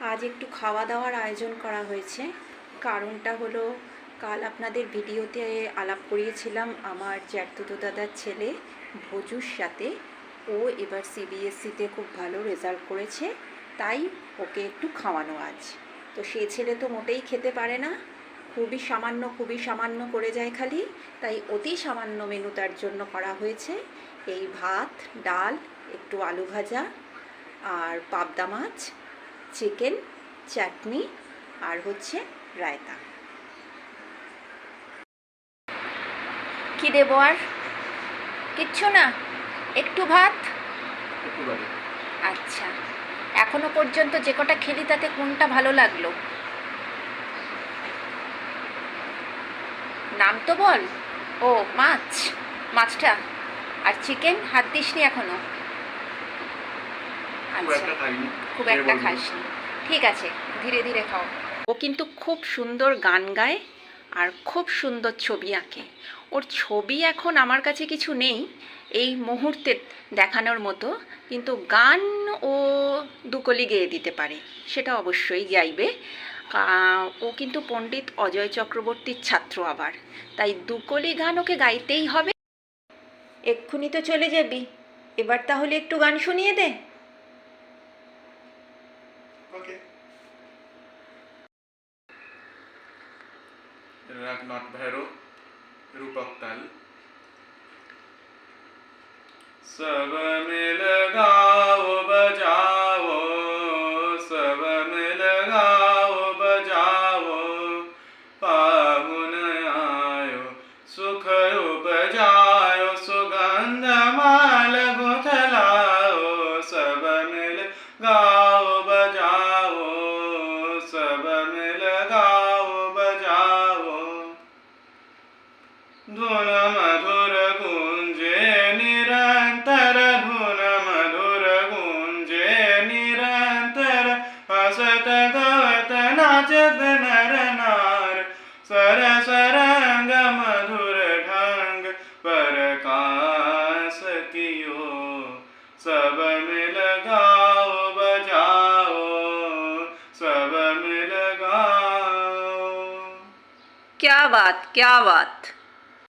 আজ একটু খাওয়া দাওয়ার আয়োজন করা হয়েছে। কারণটা হলো, কাল আপনাদের ভিডিওতে আলাপ করিয়েছিলাম আমার জ্যাঠতুতো দাদার ছেলে ভজুর সাথে। ও এবার সিবিএসসিতে খুব ভালো রেজাল্ট করেছে, তাই ওকে একটু খাওয়ানো আজ। তো সে ছেলে তো মোটেই খেতে পারে না। খুবই সামান্য খুবই সামান্য করে যায় খালি, তাই অতি সামান্য মেনু তার জন্য করা হয়েছে। এই ভাত, ডাল, একটু আলু ভাজা আর পাবদা মাছ। চিকেন চাটনি আর হচ্ছে রায়তা। কি দেবো আর? কিচ্ছু না? একটু ভাত? আচ্ছা। এখনও পর্যন্ত যে কটা খেলি তাতে কোনটা ভালো লাগল? নাম তো বল। ও মাছ। মাছটা। আর চিকেন হাত দিসনি এখনও? আচ্ছা। খুব একটা খাসনি। ঠিক আছে ধীরে ধীরে খাও। ও কিন্তু খুব সুন্দর গান গায় আর খুব সুন্দর ছবি আঁকে। ওর ছবি এখন আমার কাছে কিছু নেই এই মুহূর্তে দেখানোর মতো। কিন্তু গান ও দুকলি গেয়ে দিতে পারে সেটা অবশ্যই গাইবে। কা- ও কিন্তু পণ্ডিত অজয় চক্রবর্তীর ছাত্র আবার। তাই দুকলি গান ওকে গাইতেই হবে। এক্ষুনি তো চলে যাবি। এবার তাহলে একটু গান শুনিয়ে দে। रघुनाथ भैरव, रूपक ताल। सब मिल गाओ, बजाओ। सब मिल गाओ, बजाओ। पाहुन आयो, सुख उपजायो। सुगंध माल गुथलाओ। सब मिल गाओ नाचत नर नार सर सरंग मधुर ढंग, परकाश कियो। सब मिल गाओ, बजाओ। सब मिल गाओ। क्या बात क्या बात।